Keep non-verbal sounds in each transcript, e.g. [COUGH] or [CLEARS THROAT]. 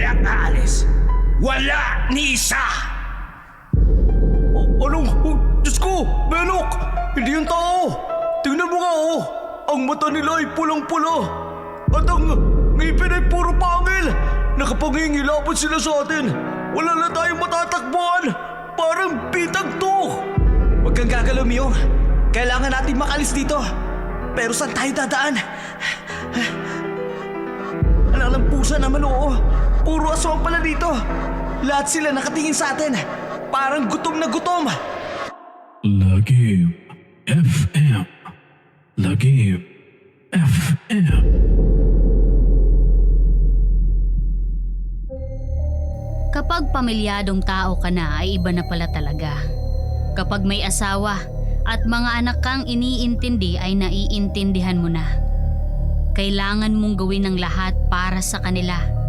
walang aalis. Wala ni isa! O- anong? Oh, Diyos ko! Benok! Hindi yung tao! Tingnan mo nga oh! Ang mata nila ay pulang-pula! At ang ngipin ay puro pangil! Nakapangingilapot sila sa atin! Wala na tayong matatakbuhan! Parang bitag to! Huwag kang gagalaw, Miyong. Kailangan natin makalis dito. Pero saan tayo dadaan? Alalampusan naman oo. Puro aswang pala dito. Lahat sila nakatingin sa atin. Parang gutom na gutom. Lagim FM. Lagim FM. Kapag pamilyadong tao ka na ay iba na pala talaga. Kapag may asawa at mga anak kang iniintindi ay naiintindihan mo na. Kailangan mong gawin ang lahat para sa kanila.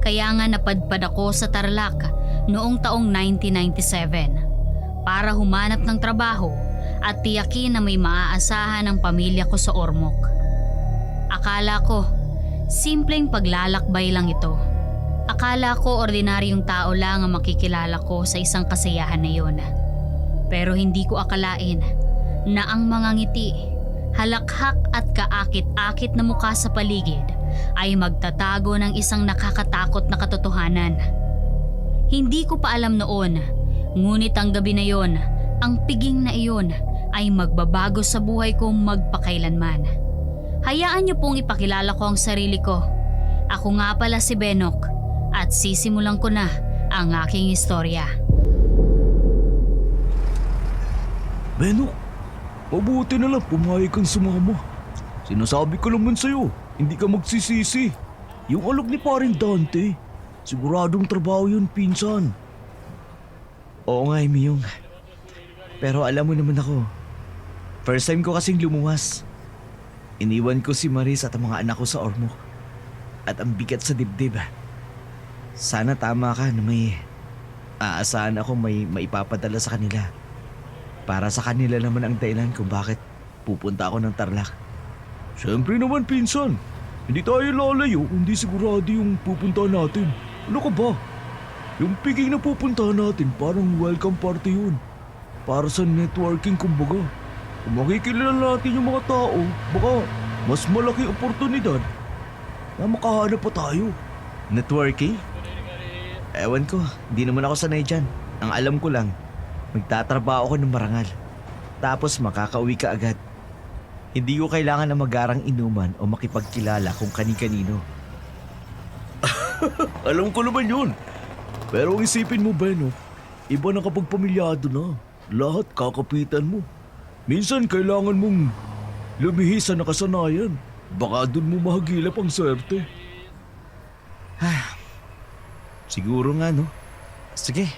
Kaya nga napadpad ako sa Tarlac noong taong 1997 para humanap ng trabaho at tiyakin na may maaasahan ang pamilya ko sa Ormoc. Akala ko, simpleng paglalakbay lang ito. Akala ko ordinaryong tao lang ang makikilala ko sa isang kasiyahan na yun. Pero hindi ko akalain na ang mga ngiti, halakhak at kaakit-akit na mukha sa paligid ay magtatago ng isang nakakatakot na katotohanan. Hindi ko pa alam noon, ngunit ang gabi na yon, ang piging na iyon ay magbabago sa buhay ko magpakailanman. Hayaan niyo pong ipakilala ko ang sarili ko. Ako nga pala si Benok at sisimulan ko na ang aking istorya. Benok, mabuti na lang pumayag kang sumama. Sinasabi ko naman sa'yo, hindi ka magsisisi. Yung alok ni parin Dante, siguradong trabaho yun, pinsan. Oo nga, Miyong. Pero alam mo naman ako, first time ko kasing lumuwas. Iniwan ko si Maris at ang mga anak ko sa Ormoc. At ang bigat sa dibdib. Sana tama ka na may aasahan ako may maipapadala sa kanila. Para sa kanila naman ang dahilan kung bakit pupunta ako ng Tarlac. Siyempre naman, pinsan. Hindi tayo lalayo, hindi sigurado yung pupunta natin. Ano ka ba? Yung piging na pupunta natin, parang welcome party yun. Para sa networking kumbaga. Kung makikilala natin yung mga tao, baka mas malaki oportunidad na makahanap pa tayo. Networking? Ewan ko, hindi naman ako sanay dyan. Ang alam ko lang, magtatrabaho ako ng marangal. Tapos makakauwi ka agad. Hindi ko kailangan na magarang inuman o makipagkilala kung kani-kanino. [LAUGHS] Alam ko naman yun. Pero ang isipin mo, Beno, iba na kapag pamilyado na. Lahat kakapitan mo. Minsan kailangan mong lumihis sa nakasanayan. Baka dun mo mahagilap ang swerte. Siguro nga, no? Sige,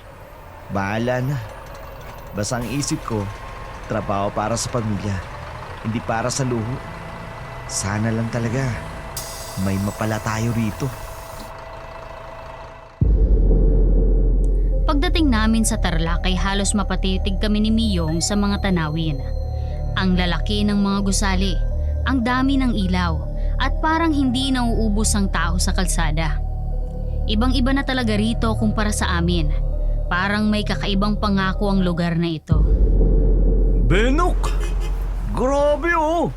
bahala na. Basta ang isip ko, trabaho para sa pamilya, hindi para sa luho. Sana lang talaga, may mapala tayo rito. Pagdating namin sa Tarlac ay halos mapatitig kami ni Miyong sa mga tanawin. Ang lalaki ng mga gusali, ang dami ng ilaw, at parang hindi nauubos ang tao sa kalsada. Ibang-iba na talaga rito kumpara sa amin. Parang may kakaibang pangako ang lugar na ito. Benok! Grabe oh!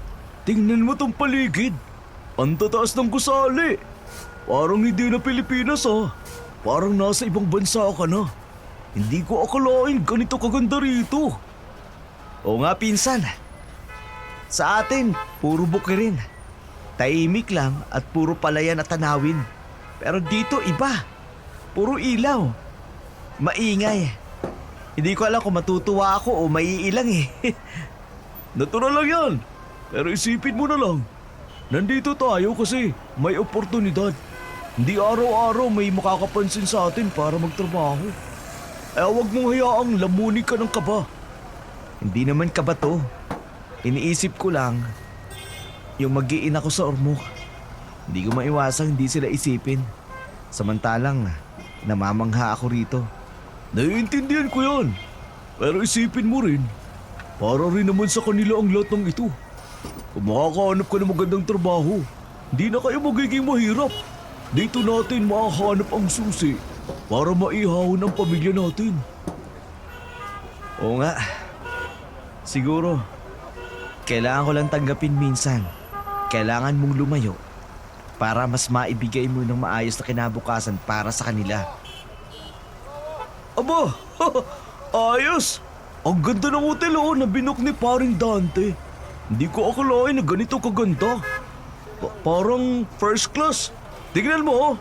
Tingnan mo tong paligid. Ang tataas ng gusali. Parang hindi na Pilipinas ah. Parang nasa ibang bansa ka na. Hindi ko akalain ganito kaganda rito. Oo nga pinsan. Sa atin, puro bukirin. Tahimik lang at puro palayan at tanawin. Pero dito iba. Puro ilaw. Maingay. Hindi ko alam kung matutuwa ako o maiilang eh. [LAUGHS] Natural lang yan. Pero isipin mo na lang. Nandito tayo kasi may oportunidad. Hindi araw-araw may makakapansin sa atin para magtrabaho. Eh huwag mong hayaang lamunin ka ng kaba. Hindi naman ka ba to? Iniisip ko lang, yung magiin ako sa Ormoc. Hindi ko maiwasang hindi sila isipin. Samantalang, namamangha ako rito. Naiintindihan ko yan. Pero isipin mo rin, para rin naman sa kanila ang lahat ng ito. Kung makakahanap ka ng magandang trabaho, hindi na kayo magiging mahirap. dito natin mahanap ang susi para maihaw ng pamilya natin. Oo nga. Siguro, kailangan ko lang tanggapin minsan. Kailangan mong lumayo para mas maibigay mo ng maayos na kinabukasan para sa kanila. Aba, [LAUGHS] ayos! Ang ganda ng hotel oh, na binok ni paring Dante. Hindi ko akalain na ganito kaganda. Pa- parang first class. Tingnan mo oh.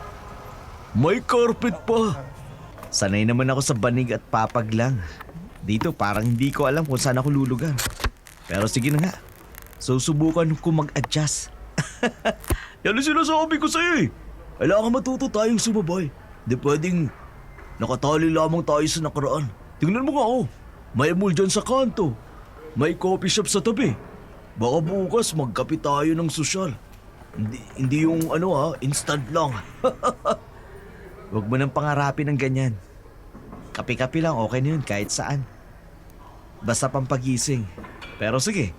May carpet pa. Sanay naman ako sa banig at papag lang. Dito parang hindi ko alam kung saan ako lulugar. Pero sige na nga. Susubukan ko mag-adjust. [LAUGHS] Yan ang sinasabi ko sa'yo eh. Kailangan matuto tayong sumabay. Di pwedeng nakatali lamang tayo sa nakaraan. Tingnan mo nga oh. May mall dyan sa kanto. May coffee shop sa tabi. Baka bukas magkape tayo ng sosyal. Hindi, hindi yung ano ha, instant lang. [LAUGHS] Huwag mo nang pangarapin ng ganyan. Kapi-kapi lang okay na yun kahit saan. Basta pampagising. Pero sige,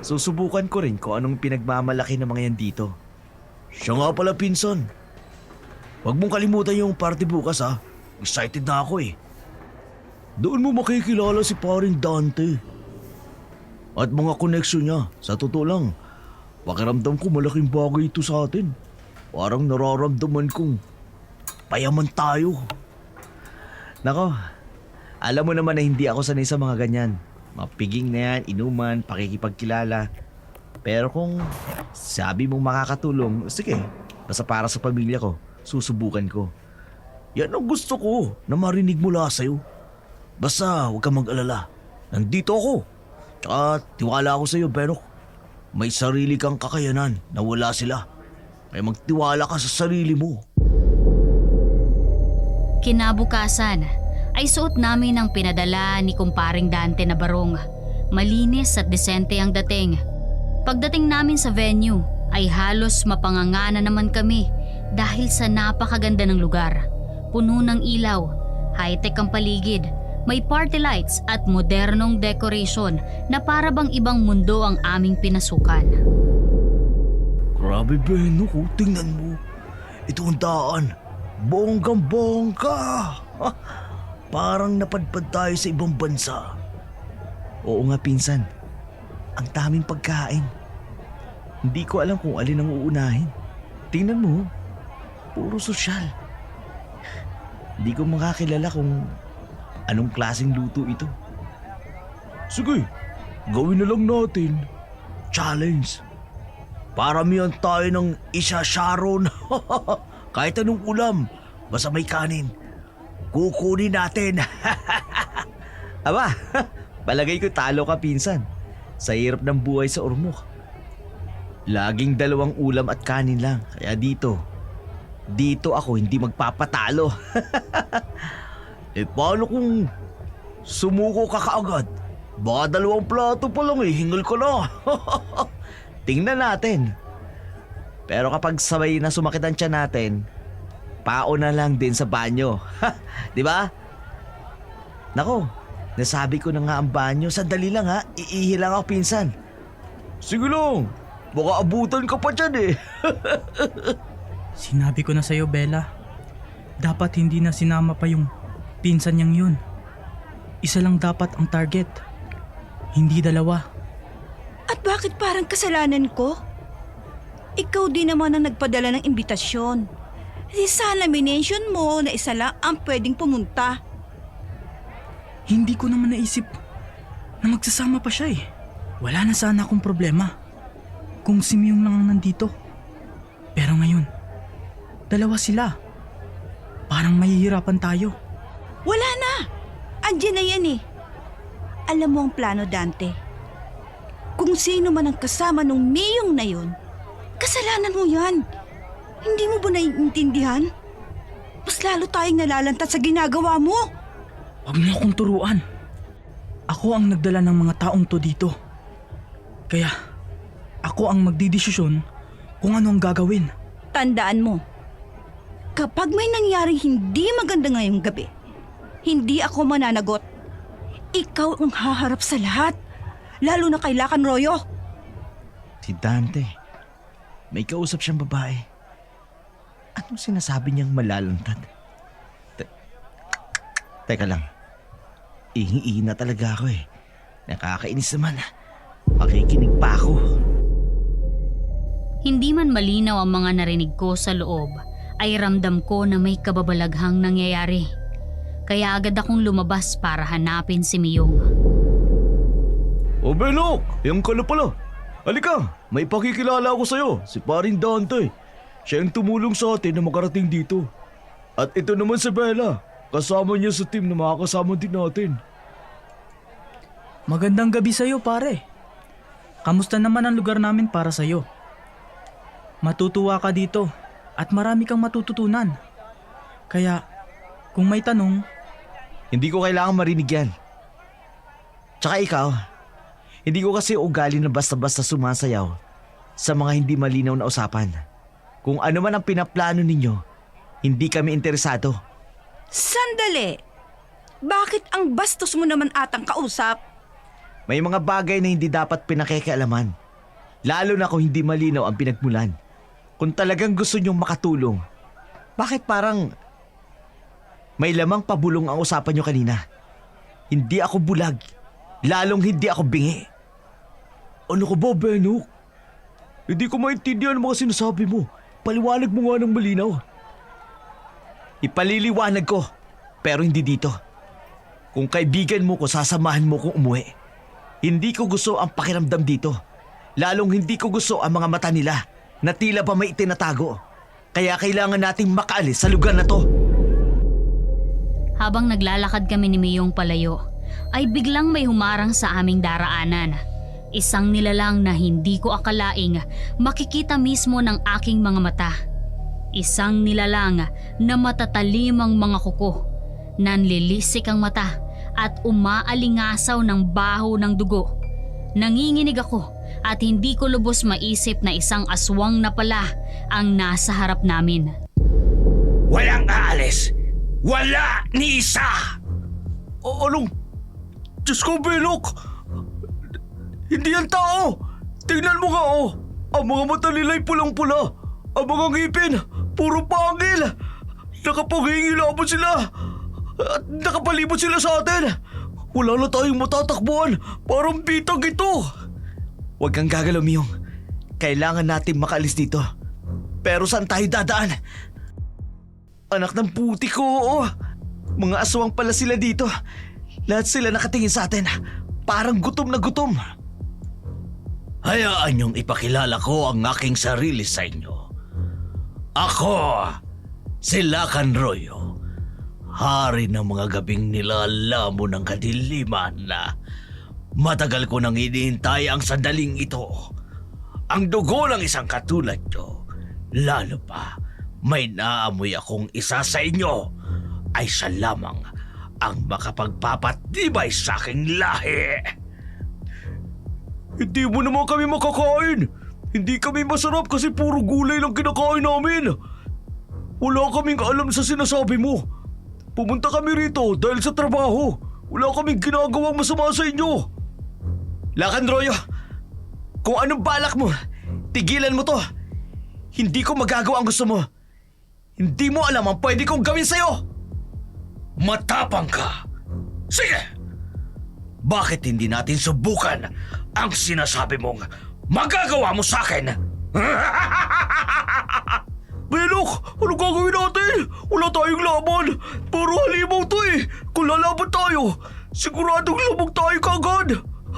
susubukan ko rin kung anong pinagmamalaki ng mga yan dito. Siya nga pala pinsan. Huwag mong kalimutan yung party bukas ha. Excited na ako eh. Doon mo makikilala si paring Dante. At mga koneksyon niya, sa totoo lang, pakiramdam ko malaking bagay ito sa atin. Parang nararamdaman kong payaman tayo. Nako, alam mo naman na hindi ako sanay sa mga ganyan. Mapiging na yan, inuman, pakikipagkilala. Pero kung sabi mong makakatulong, sige, basta para sa pamilya ko, susubukan ko. Yan ang gusto ko na marinig mula sa'yo. Basta huwag kang mag-alala. Nandito ako. Tsaka tiwala ako sa'yo, pero may sarili kang kakayanan na wala sila. Kaya magtiwala ka sa sarili mo. Kinabukasan ay suot namin ang pinadala ni kumparing Dante na barong. Malinis at desente ang dating. Pagdating namin sa venue ay halos mapangangana naman kami dahil sa napakaganda ng lugar. Puno ng ilaw, high-tech ang paligid, may party lights at modernong decoration na para bang ibang mundo ang aming pinasukan. Grabe, Beno ko. Tingnan mo. Ito ang daan. Bonggang bongga. Ha, Parang napadpad tayo sa ibang bansa. Oo nga pinsan, ang daming pagkain. Hindi ko alam kung alin ang uunahin. Tingnan mo, puro sosyal. Hindi ko makakilala kung anong klaseng luto ito. Sige, gawin na lang natin. Challenge. Paramihan tayo ng isa Sharon. [LAUGHS] Kahit anong ulam, basta may kanin. Kukunin natin. [LAUGHS] Aba, [LAUGHS] palagay ko talo ka pinsan. Sa hirap ng buhay sa Ormoc. Laging dalawang ulam at kanin lang. Kaya dito, dito ako hindi magpapatalo. Eh paano kung sumuko ka kaagad? Baka dalawang plato pa lang eh, hingal ka na. [LAUGHS] Tingnan natin. Pero kapag sabay na sumakit ang tiyan natin, pao na lang din sa banyo. [LAUGHS] Di ba? Nako, nasabi ko na nga ang banyo. Sandali lang ha, iihi lang ako pinsan. Sige lang, baka abutan ka pa dyan eh. [LAUGHS] Sinabi ko na sa'yo, Bella. Dapat hindi na sinama pa yung pinsan niyang yun. Isa lang dapat ang target. Hindi dalawa. At bakit parang kasalanan ko? Ikaw din naman ang nagpadala ng imbitasyon. Di sana minention mo na isa lang ang pwedeng pumunta. Hindi ko naman naisip na magsasama pa siya eh. Wala na sana akong problema kung si Myung lang ang nandito. Pero ngayon, dalawa sila. Parang mahihirapan tayo. Wala na! Andiyan na yan eh. Alam mo ang plano, Dante. Kung sino man ang kasama nung Miyong na yun, kasalanan mo yan. Hindi mo ba naiintindihan? Mas lalo tayong nalalanta sa ginagawa mo. Huwag mo akong turuan. Ako ang nagdala ng mga taong to dito. Kaya, ako ang magdidesisyon kung ano ang gagawin. Tandaan mo, kapag may nangyaring hindi maganda ngayong gabi, hindi ako mananagot. Ikaw ang haharap sa lahat, lalo na kay Lakan Royo. Si Dante, may kausap siyang babae. Anong sinasabi niyang malalantad? Te- Teka lang. Ihi-ihi na talaga ako eh. Nakakainis naman. Makikinig pa ako. Hindi man malinaw ang mga narinig ko sa loob, ay ramdam ko na may kababalaghang nangyayari. Kaya agad akong lumabas para hanapin si Miyong. O Benok, yung ka na pala. Halika, may pakikilala ako sa'yo, si paring Dante. Siya ang tumulong sa atin na makarating dito. At ito naman si Bella, kasama niya sa team na makakasama din natin. Magandang gabi sa'yo pare. Kamusta naman ang lugar namin para sa'yo? Matutuwa ka dito at marami kang matututunan. Kaya, kung may tanong, Hindi ko kailangan marinig yan. Tsaka ikaw, hindi ko kasi ugali na basta-basta sumasayaw sa mga hindi malinaw na usapan. Kung ano man ang pinaplano ninyo, hindi kami interesado. Sandali! Bakit ang bastos mo naman atang kausap? May mga bagay na hindi dapat pinakikialaman. Lalo na kung hindi malinaw ang pinagmulan. Kung talagang gusto nyong makatulong, bakit parang may lamang pabulong ang usapan nyo kanina? Hindi ako bulag. Lalong hindi ako bingi. Ano ka ba, Benok? Hindi ko maintindihan ang mga sinasabi mo. Paliwanag mo nga ng malinaw. Ipaliliwanag ko, pero hindi dito. Kung kaibigan mo ko, sasamahan mo kong umuwi. Hindi ko gusto ang pakiramdam dito. Lalong hindi ko gusto ang mga mata nila na tila ba may itinatago. Kaya kailangan nating makaalis sa lugar na to. Habang naglalakad kami ni Miyong palayo, ay biglang may humarang sa aming daraanan. Isang nilalang na hindi ko akalaing makikita mismo ng aking mga mata. Isang nilalang na matatalimang mga kuko, nanlilisik ang mata at umaalingasaw ng baho ng dugo. Nanginginig ako at hindi ko lubos maisip na isang aswang na pala ang nasa harap namin. Walang aalis! Wala ni isa! O, anong? Diyos ko, Benok! Hindi yan tao! Tingnan mo nga, oh! Ang mga mata nila'y pulang-pula. Ang mga ngipin, puro pangil. Nakapangingilabot sila. At nakapalibot sila sa atin. Wala na tayong matatakbuhan. Parang bitag ito. Huwag kang gagalaw, Miyong. Kailangan natin makaalis dito. Pero saan tayo dadaan? Anak ng puti ko, oo. Mga aswang pala sila dito. Lahat sila nakatingin sa atin. Parang gutom na gutom. Hayaan niyong ipakilala ko ang aking sarili sa inyo. Ako, si Lacan Royo. Hari ng mga gabing nilalamo ng kadiliman na matagal ko nang iniintay ang sandaling ito. Ang dugo ng isang katulad nyo, lalo pa may naamoy akong isa sa inyo, ay siya lamang ang makapagpapatibay sa aking lahi. Hindi mo naman kami makakain. Hindi kami masarap kasi puro gulay lang kinakain namin. Wala kaming alam sa sinasabi mo. Pumunta kami rito dahil sa trabaho. Wala kaming ginagawang masama sa inyo. Lakan Royo, kung anong balak mo, tigilan mo to. Hindi ko magagawa ang gusto mo. Hindi mo alam ang pwede kong gawin sa'yo. Matapang ka! Sige! Bakit hindi natin subukan ang sinasabi mong magagawa mo sa akin? Benok, ano gagawin natin? Wala tayong laban. Puro halimaw to eh. Kung lalaban tayo, siguradong lumog tayo kagad.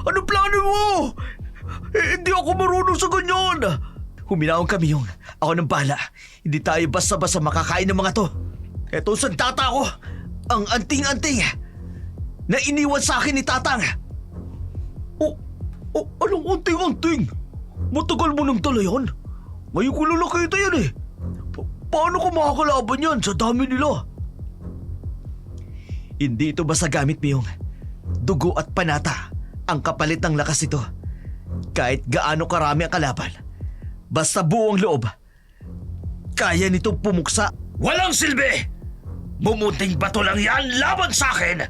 Ano plano mo? Eh, hindi ako marunong sa ganyan. Huminahon kami yung ako ng bala. Hindi tayo basta-basta makakain ng mga to. Eto sa tata ko, ang anting-anting na iniwan sa akin ni Tatang. O, o anong unting-unting? Matagal mo nang tala yan? Ngayon ko lang nakita yan eh. Pa- paano ko makakalaban yan sa dami nila? Hindi ito basta gamit mo yung dugo at panata ang kapalit ng lakas ito. Kahit gaano karami ang kalaban, basta buo ang loob, kaya nitong pumuksa Walang silbi! Mumunting bato lang yan laban sa akin!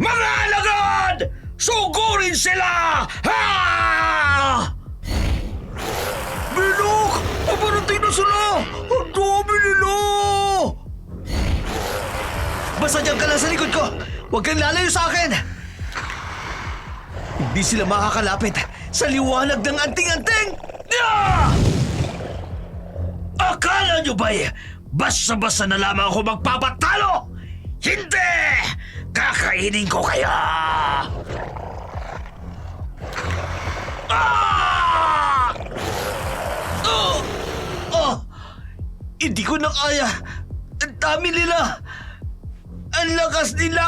Mga alagad! Sugurin sila! Ha! Benok! Paparating na sila! Ang dami nila! Basta dyan ka lang sa likod ko! Huwag kang lalayo sa akin! Hindi sila makakalapit sa liwanag ng anting-anting! Ah! Akala nyo ba'y basta-basta na lamang ako magpapatalo? Hindi! Kakainin ko kaya! Ah! Oh! Oh! Hindi ko na kaya! Ang dami nila! Ang lakas nila,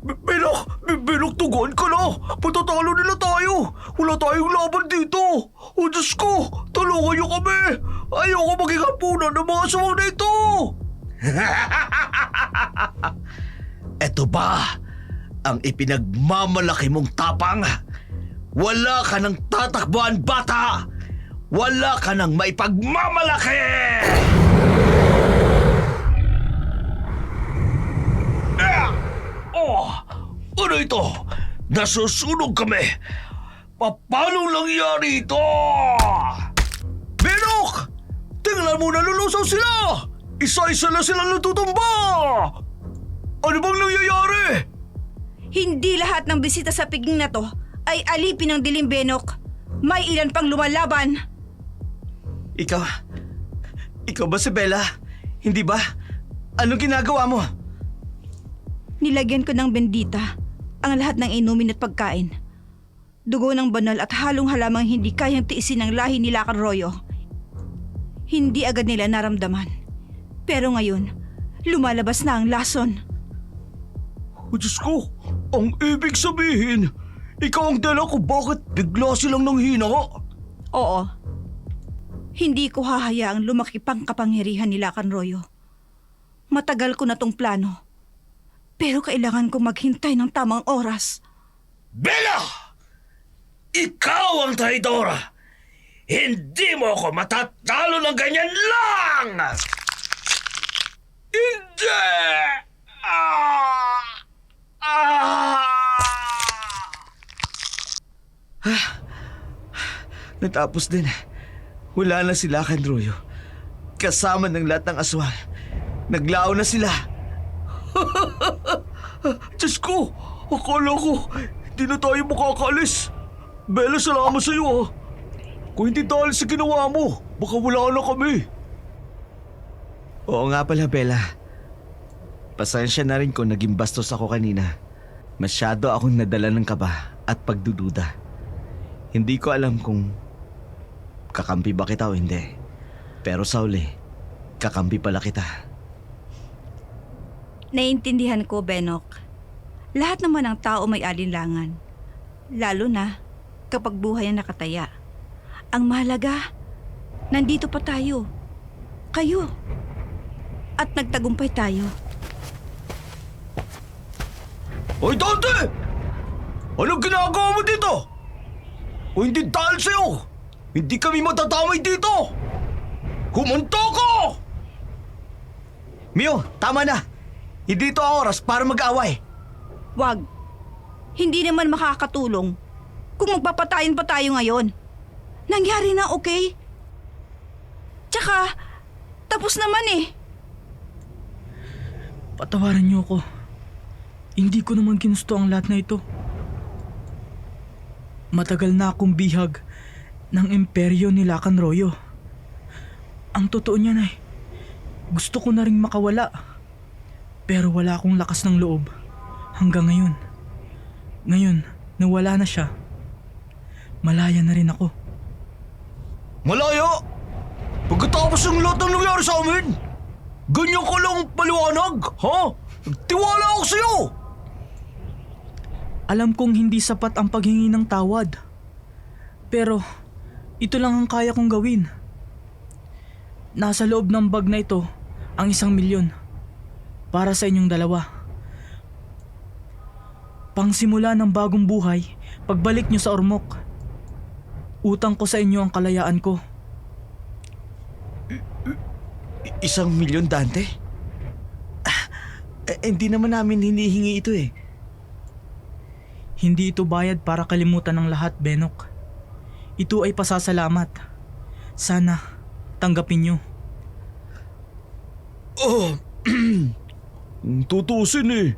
Kanroyo! Binok! Binoktugan ka na! Patatalo nila tayo! Wala tayong laban dito! O Diyos ko! Tulungan niyo kami! Ayoko maging hapunan ng mga asawang na ito! [LAUGHS] Eto ba ang ipinagmamalaki mong tapang? Wala ka ng tatakbuhan, bata! Wala ka ng maipagmamalaki! Ah! Oh! Ano ito? Nasusunog kami! Pa- Paano nangyari ito? Binok! Tingnan mo nalulusaw sila! Isa-isa na sila natutumba! Ano bang nangyayari? Hindi lahat ng bisita sa piging na to ay alipin ng dilim benok. May ilan pang lumalaban. Ikaw, ikaw ba si Bella? Hindi ba? Anong ginagawa mo? Nilagyan ko ng bendita ang lahat ng inumin at pagkain. Dugo ng banal at halong halamang hindi kayang tiisin ng lahi nila Royo. Hindi agad nila naramdaman. Pero ngayon, lumalabas na ang lason. O Diyos ko, ang ibig sabihin, ikaw ang dala ko bakit bigla silang nanghina? Oo. Hindi ko hahayaang lumaki pang kapangyarihan nila Royo. Matagal ko na tong plano. Pero kailangan ko maghintay ng tamang oras. Bella! Ikaw ang traidora! Hindi mo ako matatalo ng ganyan lang! Hindi! Ah! Ah! Natapos din. Wala na sila, Kanroyo. Kasama ng lahat ng aswang. Naglao na sila. [LAUGHS] Diyos ko, akala ko, hindi na tayo makakaalis. Bella, salamat sa iyo ha. Kung hindi dahil sa ginawa mo, baka wala na kami. Oo nga pala, Bella. Pasensya na rin kung naging bastos ako kanina. Masyado akong nadala ng kaba at pagdududa. Hindi ko alam kung kakampi ba kita o hindi. Pero sa uli, kakampi pala kita. Naiintindihan ko, Benok. Lahat naman ng tao may alinlangan. Lalo na kapag buhay ang nakataya. Ang mahalaga, nandito pa tayo. Kayo. At nagtagumpay tayo. Hoy, Dante! Anong ginagawa mo dito? Kung hindi dahil sa'yo, hindi kami matatamay dito! Humunto ko! Mio, tama na! Hindi ito ang oras para mag-away. Wag. Hindi naman makakatulong kung magpapatayin pa tayo ngayon. Nangyari na, okay? Tsaka, tapos naman eh. Patawarin niyo ako. Hindi ko naman ginusto ang lahat na ito. Matagal na akong bihag ng imperyo ni Lakan Royo. Ang totoo niyan ay, gusto ko na rin makawala. Pero wala akong lakas ng loob hanggang ngayon. Ngayon, nawala na siya. Malaya na rin ako. Malaya! Pagkatapos ng lahat ng nangyari sa amin, ganyan ka lang paliwanag, ha? Tiwala ako sa'yo! Alam kong hindi sapat ang paghingi ng tawad. Pero, ito lang ang kaya kong gawin. Nasa loob ng bag na ito ang isang milyon. Para sa inyong dalawa. Pangsimula ng bagong buhay, pagbalik nyo sa Ormoc. Utang ko sa inyo ang kalayaan ko. Isang milyon, Dante? Ah, eh, hindi naman namin hinihingi ito eh. Hindi ito bayad para kalimutan ng lahat, Benok. Ito ay pasasalamat. Sana tanggapin nyo. Kung [CLEARS THROAT] tutusin eh.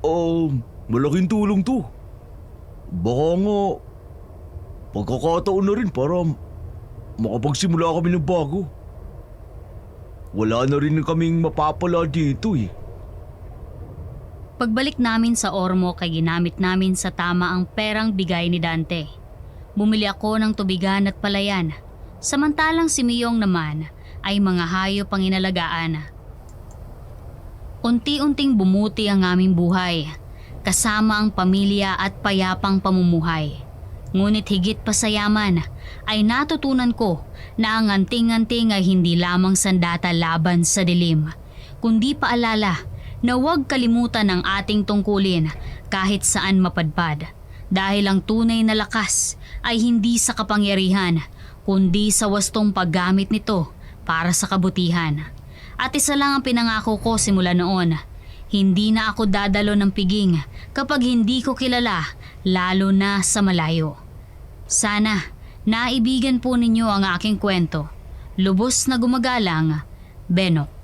Oh, malaking tulong to. Baka nga, pagkakataon na rin para makapagsimula kami ng bago. Wala na rin kaming mapapala dito eh. Pagbalik namin sa Ormo kay ginamit namin sa tama ang perang bigay ni Dante. Bumili ako ng tubigan at palayan, samantalang si Miyong naman ay mga hayop ang inalagaan. Unti-unting bumuti ang aming buhay, kasama ang pamilya at payapang pamumuhay. Ngunit higit pa sa yaman ay natutunan ko na ang anting-anting ay hindi lamang sandata laban sa dilim, kundi paalala na huwag kalimutan ang ating tungkulin kahit saan mapadpad. Dahil ang tunay na lakas ay hindi sa kapangyarihan, kundi sa wastong paggamit nito para sa kabutihan. At isa lang ang pinangako ko simula noon. Hindi na ako dadalo ng piging kapag hindi ko kilala, lalo na sa malayo. Sana, naibigan po ninyo ang aking kwento. Lubos na gumagalang, Benok.